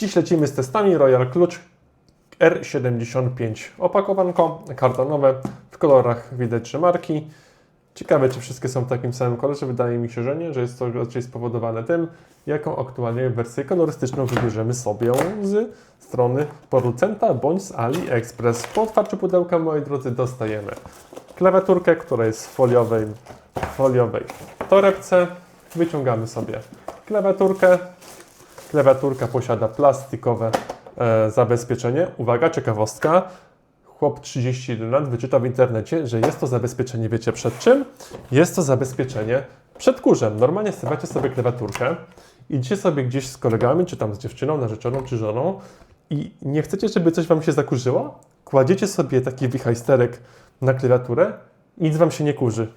Dziś lecimy z testami Royal Clutch R75. Opakowanko kartonowe w kolorach widać, że marki. Ciekawe, czy wszystkie są w takim samym kolorze. Wydaje mi się, że nie, że jest to raczej spowodowane tym, jaką aktualnie wersję kolorystyczną wybierzemy sobie z strony producenta bądź z AliExpress. Po otwarciu pudełka, moi drodzy, dostajemy klawiaturkę, która jest w foliowej, foliowej torebce. Wyciągamy sobie klawiaturkę. Klawiaturka posiada plastikowe e, zabezpieczenie. Uwaga, ciekawostka. Chłop 31 lat wyczytał w internecie, że jest to zabezpieczenie, wiecie przed czym? Jest to zabezpieczenie przed kurzem. Normalnie stawiacie sobie klawiaturkę, idziecie sobie gdzieś z kolegami, czy tam z dziewczyną, narzeczoną, czy żoną i nie chcecie, żeby coś Wam się zakurzyło? Kładziecie sobie taki wichajsterek na klawiaturę nic Wam się nie kurzy.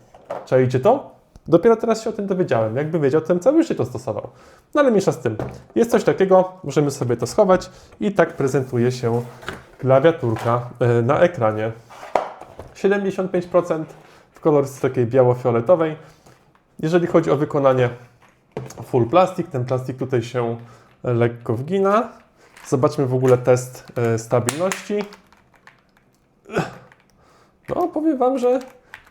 Czajcie to? Dopiero teraz się o tym dowiedziałem. Jakby wiedział, to bym całe życie to stosował. No ale mniejsza z tym. Jest coś takiego, możemy sobie to schować i tak prezentuje się klawiaturka e, na ekranie. 75% w kolorystyce takiej biało-fioletowej. Jeżeli chodzi o wykonanie full plastik, ten plastik tutaj się lekko wgina. Zobaczmy w ogóle test e, stabilności. No, powiem Wam, że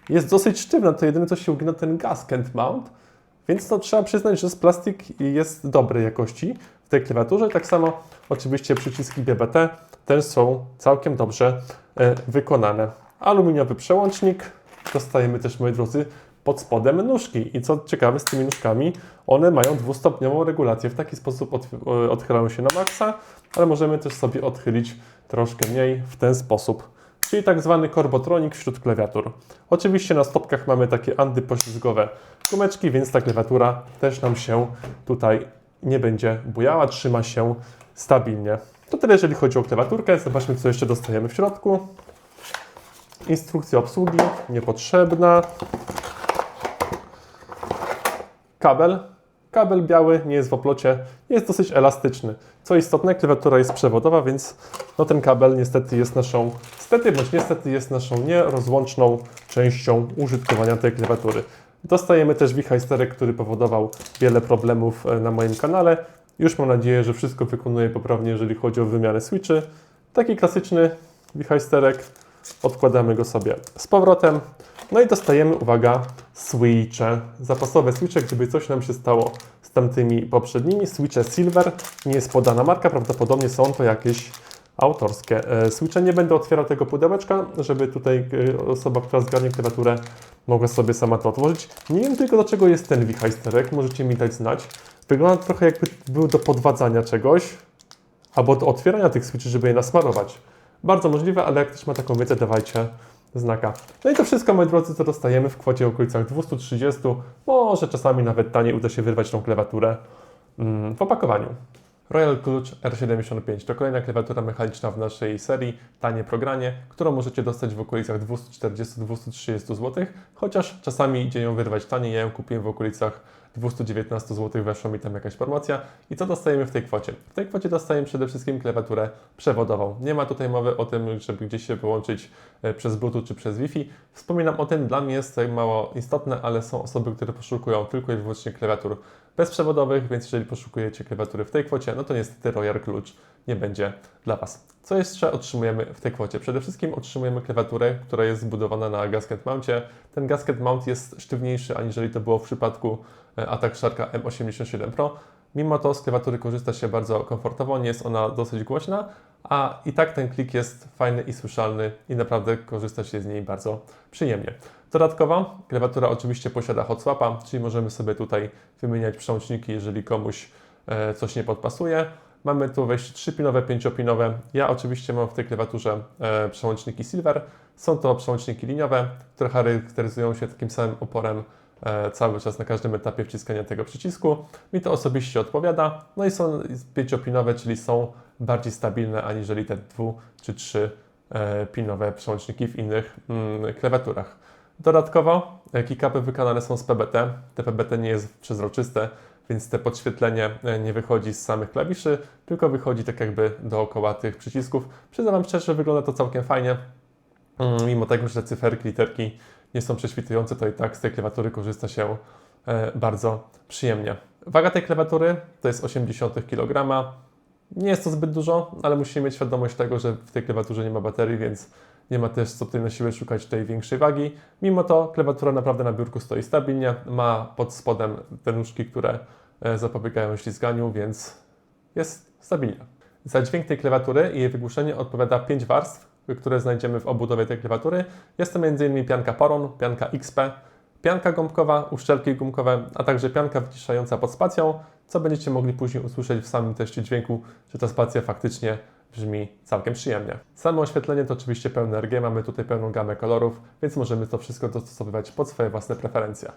jest dosyć sztywna. To jedyne, co się ugina, ten gasket mount. Więc to trzeba przyznać, że z plastik jest dobrej jakości w tej klawiaturze. Tak samo oczywiście przyciski BBT też są całkiem dobrze e, wykonane. Aluminiowy przełącznik. Dostajemy też, moi drodzy, pod spodem nóżki. I co ciekawe, z tymi nóżkami, one mają dwustopniową regulację. W taki sposób e, odchylają się na maksa, ale możemy też sobie odchylić troszkę mniej w ten sposób. Czyli tak zwany korbotronik wśród klawiatur. Oczywiście na stopkach mamy takie antypoślizgowe gumeczki, więc ta klawiatura też nam się tutaj nie będzie bujała, trzyma się stabilnie. To tyle, jeżeli chodzi o klawiaturkę. Zobaczmy, co jeszcze dostajemy w środku. Instrukcja obsługi, niepotrzebna. Kabel. Kabel biały, nie jest w oplocie, jest dosyć elastyczny. Co istotne, klawiatura jest przewodowa, więc no ten kabel niestety jest naszą, stety bądź niestety jest naszą nierozłączną częścią użytkowania tej klawiatury. Dostajemy też wichajsterek, który powodował wiele problemów e, na moim kanale. Już mam nadzieję, że wszystko wykonuje poprawnie, jeżeli chodzi o wymianę switchy. Taki klasyczny wichajsterek. Odkładamy go sobie z powrotem. No i dostajemy, uwaga, switche. Zapasowe switche, gdyby coś nam się stało z tamtymi poprzednimi. Switche Silver. Nie jest podana marka, prawdopodobnie są to jakieś autorskie e, switche. Nie będę otwierał tego pudełeczka, żeby tutaj e, osoba, która zgarnie klawiaturę, mogła sobie sama to otworzyć. Nie wiem tylko do czego jest ten wichajsterek, możecie mi dać znać. Wygląda trochę jakby był do podwadzania czegoś, albo do otwierania tych switchy, żeby je nasmarować. Bardzo możliwe, ale jak ktoś ma taką wiedzę, dawajcie znaka. No i to wszystko, moi drodzy, co dostajemy w kwocie w okolicach 230, może czasami nawet taniej uda się wyrwać tą klawiaturę mm, w opakowaniu. Royal Clutch R75 to kolejna klawiatura mechaniczna w naszej serii, tanie progranie, którą możecie dostać w okolicach 240-230 zł, chociaż czasami idzie ją wyrwać taniej, ja ją kupiłem w okolicach 219 zł, weszła mi tam jakaś promocja. I co dostajemy w tej kwocie? W tej kwocie dostajemy przede wszystkim klawiaturę przewodową. Nie ma tutaj mowy o tym, żeby gdzieś się połączyć e, przez Bluetooth czy przez Wi-Fi. Wspominam o tym, dla mnie jest to mało istotne, ale są osoby, które poszukują tylko i wyłącznie klawiatur bezprzewodowych, więc jeżeli poszukujecie klawiatury w tej kwocie, no to niestety Royal Clutch nie będzie dla Was. Co jeszcze otrzymujemy w tej kwocie? Przede wszystkim otrzymujemy klawiaturę, która jest zbudowana na gasket mountie. Ten gasket mount jest sztywniejszy, aniżeli to było w przypadku e, Attack Sharka M87 Pro. Mimo to z klawiatury korzysta się bardzo komfortowo, nie jest ona dosyć głośna, a i tak ten klik jest fajny i słyszalny i naprawdę korzysta się z niej bardzo przyjemnie. Dodatkowo klawiatura oczywiście posiada hot swapa, czyli możemy sobie tutaj wymieniać przełączniki, jeżeli komuś e, coś nie podpasuje. Mamy tu wejście 3-pinowe, 5-pinowe. Ja oczywiście mam w tej klawiaturze e, przełączniki Silver. Są to przełączniki liniowe, które charakteryzują się takim samym oporem e, cały czas na każdym etapie wciskania tego przycisku. Mi to osobiście odpowiada. No i są 5-pinowe, czyli są bardziej stabilne aniżeli te 2 czy 3 e, pinowe przełączniki w innych mm, klawiaturach. Dodatkowo kickupy wykonane są z PBT. Te PBT nie jest przezroczyste, więc te podświetlenie e, nie wychodzi z samych klawiszy, tylko wychodzi tak jakby dookoła tych przycisków. Przyznam szczerze, wygląda to całkiem fajnie. Mm, mimo tego, że cyferki, literki nie są prześwitujące, to i tak z tej klawiatury korzysta się e, bardzo przyjemnie. Waga tej klawiatury to jest 80 kg. Nie jest to zbyt dużo, ale musimy mieć świadomość tego, że w tej klawiaturze nie ma baterii, więc nie ma też co tutaj na siłę szukać tej większej wagi. Mimo to klawiatura naprawdę na biurku stoi stabilnie, ma pod spodem te nóżki, które zapobiegają ślizganiu, więc jest stabilnie. Za dźwięk tej klawiatury i jej wygłuszenie odpowiada 5 warstw, które znajdziemy w obudowie tej klawiatury. Jest to m.in. pianka Poron, pianka XP, pianka gąbkowa, uszczelki gumkowe, a także pianka wyciszająca pod spacją, co będziecie mogli później usłyszeć w samym teście dźwięku, że ta spacja faktycznie brzmi całkiem przyjemnie. Samo oświetlenie to oczywiście pełne RG, mamy tutaj pełną gamę kolorów, więc możemy to wszystko dostosowywać pod swoje własne preferencje.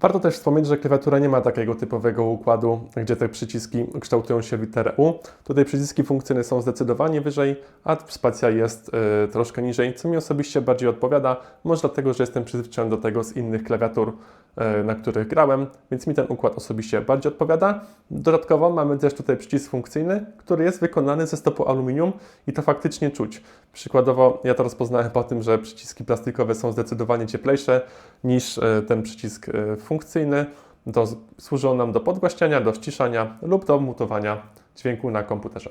Warto też wspomnieć, że klawiatura nie ma takiego typowego układu, gdzie te przyciski kształtują się w literę U. Tutaj przyciski funkcyjne są zdecydowanie wyżej, a spacja jest y, troszkę niżej, co mi osobiście bardziej odpowiada. Może dlatego, że jestem przyzwyczajony do tego z innych klawiatur, y, na których grałem, więc mi ten układ osobiście bardziej odpowiada. Dodatkowo mamy też tutaj przycisk funkcyjny, który jest wykonany ze stopu aluminium i to faktycznie czuć. Przykładowo ja to rozpoznałem po tym, że przyciski plastikowe są zdecydowanie cieplejsze niż y, ten przycisk y, funkcyjny. Z- służą nam do podgłaśniania, do ściszania lub do mutowania dźwięku na komputerze.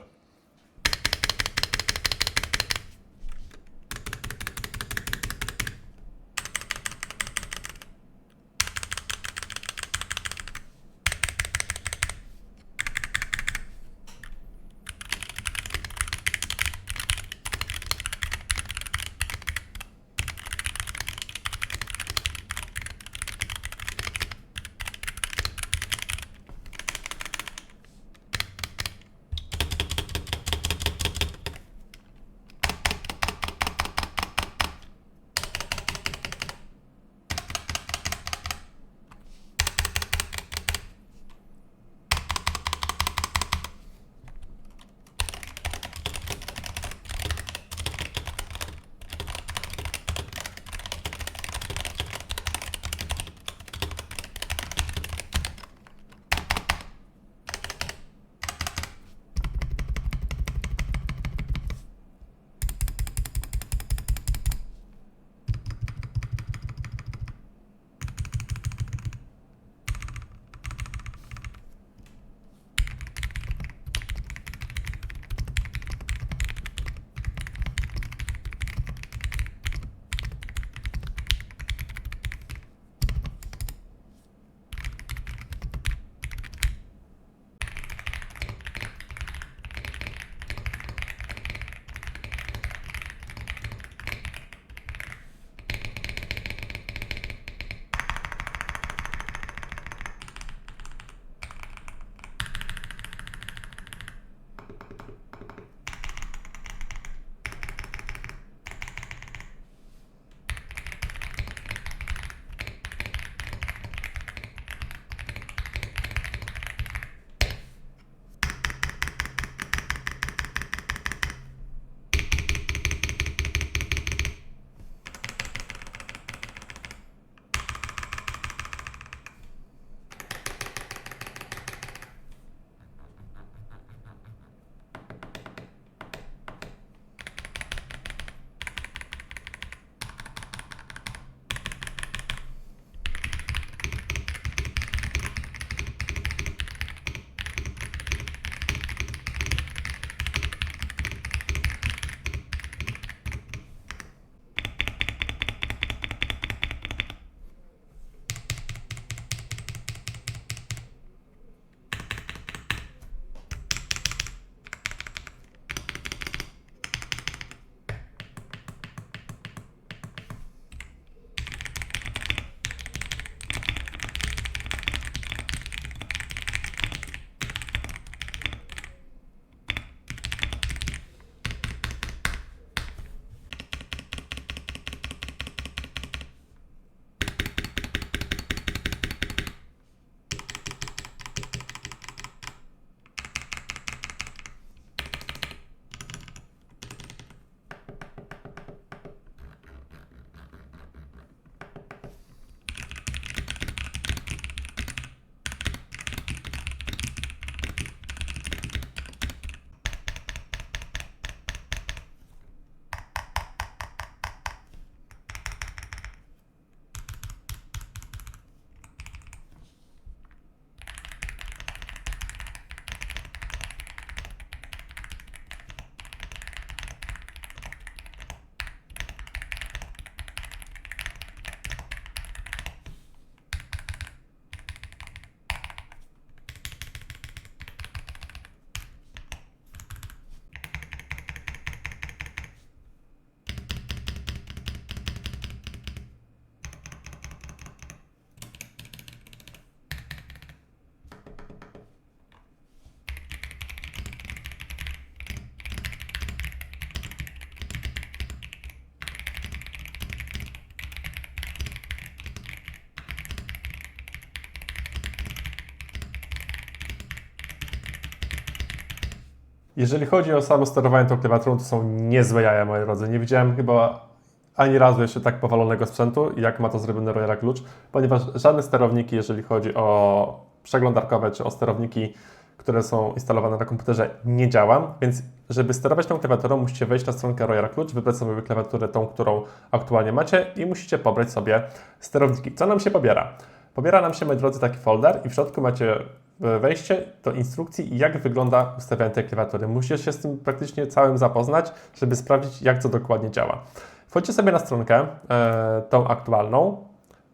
Jeżeli chodzi o samo sterowanie tą klawiaturą, to są niezłe jaja, moi drodzy. Nie widziałem chyba ani razu jeszcze tak powalonego sprzętu, jak ma to zrobione Royal Klucz, ponieważ żadne sterowniki, jeżeli chodzi o przeglądarkowe czy o sterowniki, które są instalowane na komputerze, nie działa, więc żeby sterować tą klawiaturą, musicie wejść na stronkę Royal Klucz, wybrać sobie klawiaturę tą, którą aktualnie macie i musicie pobrać sobie sterowniki. Co nam się pobiera? Pobiera nam się, moi drodzy, taki folder i w środku macie wejście do instrukcji, jak wygląda ustawianie tej klawiatury. Musicie się z tym praktycznie całym zapoznać, żeby sprawdzić, jak to dokładnie działa. Wchodzicie sobie na stronkę, e, tą aktualną,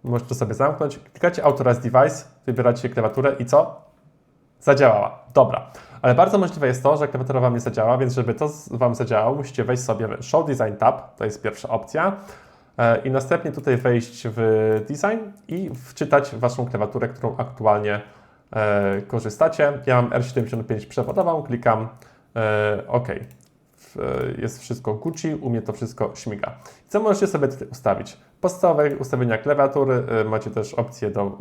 możecie sobie zamknąć, klikacie Authorize Device, wybieracie klawiaturę i co? Zadziałała. Dobra. Ale bardzo możliwe jest to, że klawiatura Wam nie zadziała, więc żeby to Wam zadziałało, musicie wejść sobie w Show Design Tab, to jest pierwsza opcja, e, i następnie tutaj wejść w Design i wczytać Waszą klawiaturę, którą aktualnie e, korzystacie. Ja mam R75 przewodową, klikam e, OK. E, Jest wszystko Gucci, u mnie to wszystko śmiga. Co możecie sobie tutaj ustawić? Podstawowe ustawienia klawiatury, e, macie też opcje do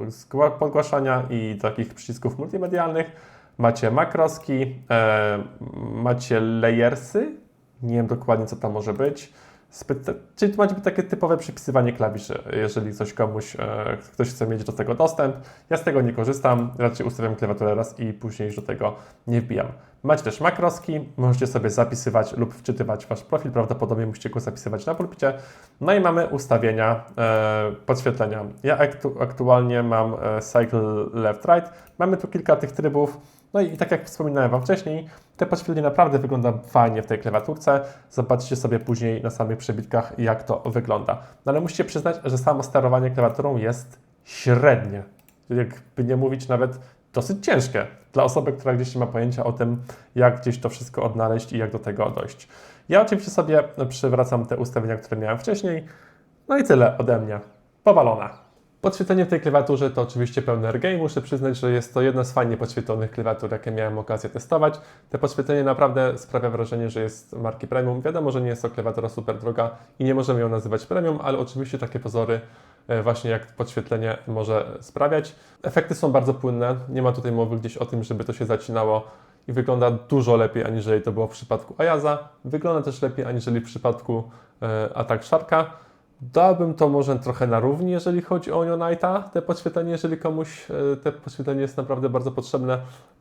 podgłaszania i takich przycisków multimedialnych. Macie makroski, e, macie layersy, nie wiem dokładnie co tam może być. Czyli to macie takie typowe przypisywanie klawiszy, jeżeli coś komuś, e, ktoś chce mieć do tego dostęp. Ja z tego nie korzystam, raczej ustawiam klawiaturę raz i później już do tego nie wbijam. Macie też makroski, możecie sobie zapisywać lub wczytywać wasz profil, prawdopodobnie musicie go zapisywać na pulpicie. No i mamy ustawienia e, podświetlenia. Ja aktu- aktualnie mam e, cycle left right. Mamy tu kilka tych trybów. No i tak jak wspominałem Wam wcześniej, te podświetlenie naprawdę wygląda fajnie w tej klawiaturce. Zobaczcie sobie później na samych przebitkach, jak to wygląda. No ale musicie przyznać, że samo sterowanie klawiaturą jest średnie. Jakby nie mówić nawet dosyć ciężkie dla osoby, która gdzieś nie ma pojęcia o tym, jak gdzieś to wszystko odnaleźć i jak do tego dojść. Ja oczywiście sobie przywracam te ustawienia, które miałem wcześniej. No i tyle ode mnie. Powalona. Podświetlenie w tej klawiaturze to oczywiście pełny RGB. Muszę przyznać, że jest to jedna z fajnie podświetlonych klawiatur, jakie miałem okazję testować. Te podświetlenie naprawdę sprawia wrażenie, że jest marki premium. Wiadomo, że nie jest to klawiatura super droga i nie możemy ją nazywać premium, ale oczywiście takie pozory e, właśnie jak podświetlenie może sprawiać. Efekty są bardzo płynne. Nie ma tutaj mowy gdzieś o tym, żeby to się zacinało i wygląda dużo lepiej, aniżeli to było w przypadku Ayaza. Wygląda też lepiej, aniżeli w przypadku e, Attack Sharka. Dałbym to może trochę na równi, jeżeli chodzi o Unite'a, te podświetlenie, jeżeli komuś e, te podświetlenie jest naprawdę bardzo potrzebne,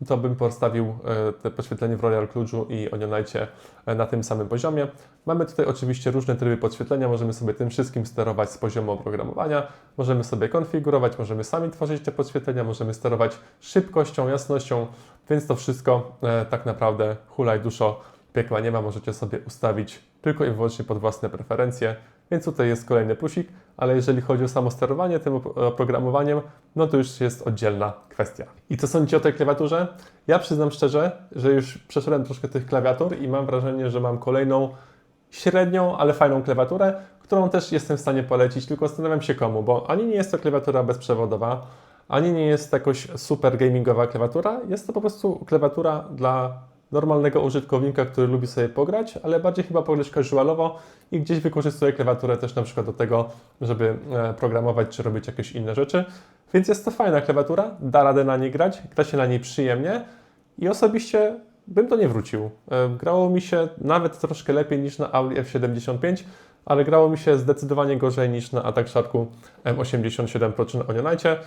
to bym postawił e, te podświetlenie w Royal Kluczu i o Unite'cie e, na tym samym poziomie. Mamy tutaj oczywiście różne tryby podświetlenia, możemy sobie tym wszystkim sterować z poziomu oprogramowania, możemy sobie konfigurować, możemy sami tworzyć te podświetlenia, możemy sterować szybkością, jasnością, więc to wszystko tak naprawdę hulaj duszo, piekła nie ma, możecie sobie ustawić tylko i wyłącznie pod własne preferencje, więc tutaj jest kolejny plusik, ale jeżeli chodzi o samo sterowanie tym op- oprogramowaniem, no to już jest oddzielna kwestia. I co sądzicie o tej klawiaturze? Ja przyznam szczerze, że już przeszedłem troszkę tych klawiatur i mam wrażenie, że mam kolejną średnią, ale fajną klawiaturę, którą też jestem w stanie polecić, tylko zastanawiam się komu, bo ani nie jest to klawiatura bezprzewodowa, ani nie jest jakoś super gamingowa klawiatura, jest to po prostu klawiatura dla normalnego użytkownika, który lubi sobie pograć, ale bardziej chyba pograć casualowo i gdzieś wykorzystuje klawiaturę też na przykład do tego, żeby e, programować czy robić jakieś inne rzeczy. Więc jest to fajna klawiatura, da radę na niej grać, gra się na niej przyjemnie i osobiście bym to nie wrócił. E, Grało mi się nawet troszkę lepiej niż na Audi F75, ale grało mi się zdecydowanie gorzej niż na Attack Sharku M87 Pro czy na Onionite.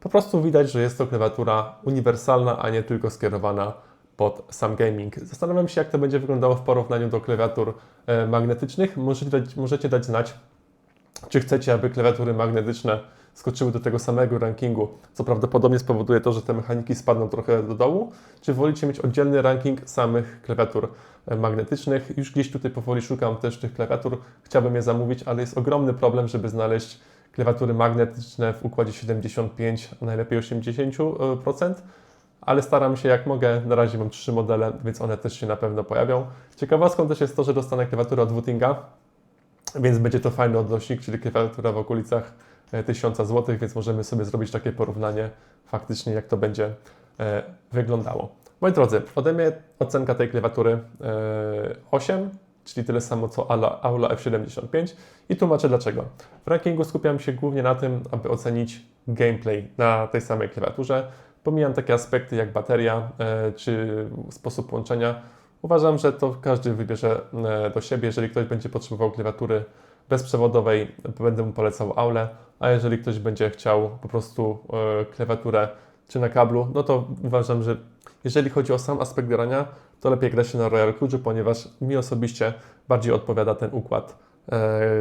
Po prostu widać, że jest to klawiatura uniwersalna, a nie tylko skierowana pod sam gaming. Zastanawiam się, jak to będzie wyglądało w porównaniu do klawiatur e, magnetycznych. Możecie dać, możecie dać znać, czy chcecie, aby klawiatury magnetyczne skoczyły do tego samego rankingu, co prawdopodobnie spowoduje to, że te mechaniki spadną trochę do dołu, czy wolicie mieć oddzielny ranking samych klawiatur e, magnetycznych. Już gdzieś tutaj powoli szukam też tych klawiatur, chciałbym je zamówić, ale jest ogromny problem, żeby znaleźć klawiatury magnetyczne w układzie 75, a najlepiej 80%, ale staram się jak mogę. Na razie mam trzy modele, więc one też się na pewno pojawią. Ciekawostką też jest to, że dostanę klawiaturę od Wutinga, więc będzie to fajny odnośnik, czyli klawiatura w okolicach e, 1000 zł, więc możemy sobie zrobić takie porównanie faktycznie, jak to będzie e, wyglądało. Moi drodzy, ode mnie ocenka tej klawiatury e, 8, czyli tyle samo co Aula F75 i tłumaczę dlaczego. W rankingu skupiam się głównie na tym, aby ocenić gameplay na tej samej klawiaturze. Pomijam takie aspekty jak bateria e, czy sposób łączenia. Uważam, że to każdy wybierze e, do siebie. Jeżeli ktoś będzie potrzebował klawiatury bezprzewodowej, będę mu polecał Aule, a jeżeli ktoś będzie chciał po prostu e, klawiaturę czy na kablu, no to uważam, że jeżeli chodzi o sam aspekt grania, to lepiej gra się na Royal Kluczu, ponieważ mi osobiście bardziej odpowiada ten układ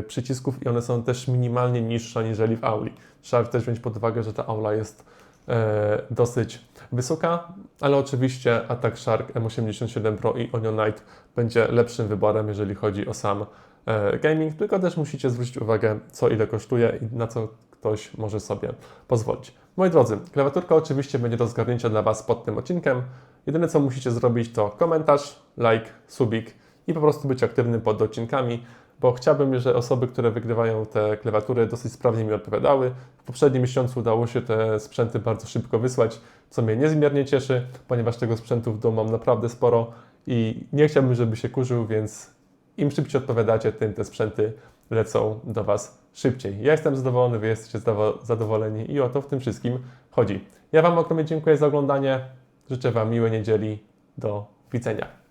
przycisków i one są też minimalnie niższe aniżeli w Auli. Trzeba też wziąć pod uwagę, że ta Aula jest dosyć wysoka, ale oczywiście Attack Shark M87 Pro i Onion Knight będzie lepszym wyborem, jeżeli chodzi o sam e, gaming, tylko też musicie zwrócić uwagę, co ile kosztuje i na co ktoś może sobie pozwolić. Moi drodzy, klawiaturka oczywiście będzie do zgarnięcia dla Was pod tym odcinkiem. Jedyne co musicie zrobić to komentarz, like, subik i po prostu być aktywnym pod odcinkami, bo chciałbym, że osoby, które wygrywają te klawiatury dosyć sprawnie mi odpowiadały. W poprzednim miesiącu udało się te sprzęty bardzo szybko wysłać, co mnie niezmiernie cieszy, ponieważ tego sprzętu w domu mam naprawdę sporo i nie chciałbym, żeby się kurzył, więc im szybciej odpowiadacie, tym te sprzęty lecą do Was szybciej. Ja jestem zadowolony, Wy jesteście zadowoleni i o to w tym wszystkim chodzi. Ja Wam ogromnie dziękuję za oglądanie. Życzę Wam miłej niedzieli. Do widzenia.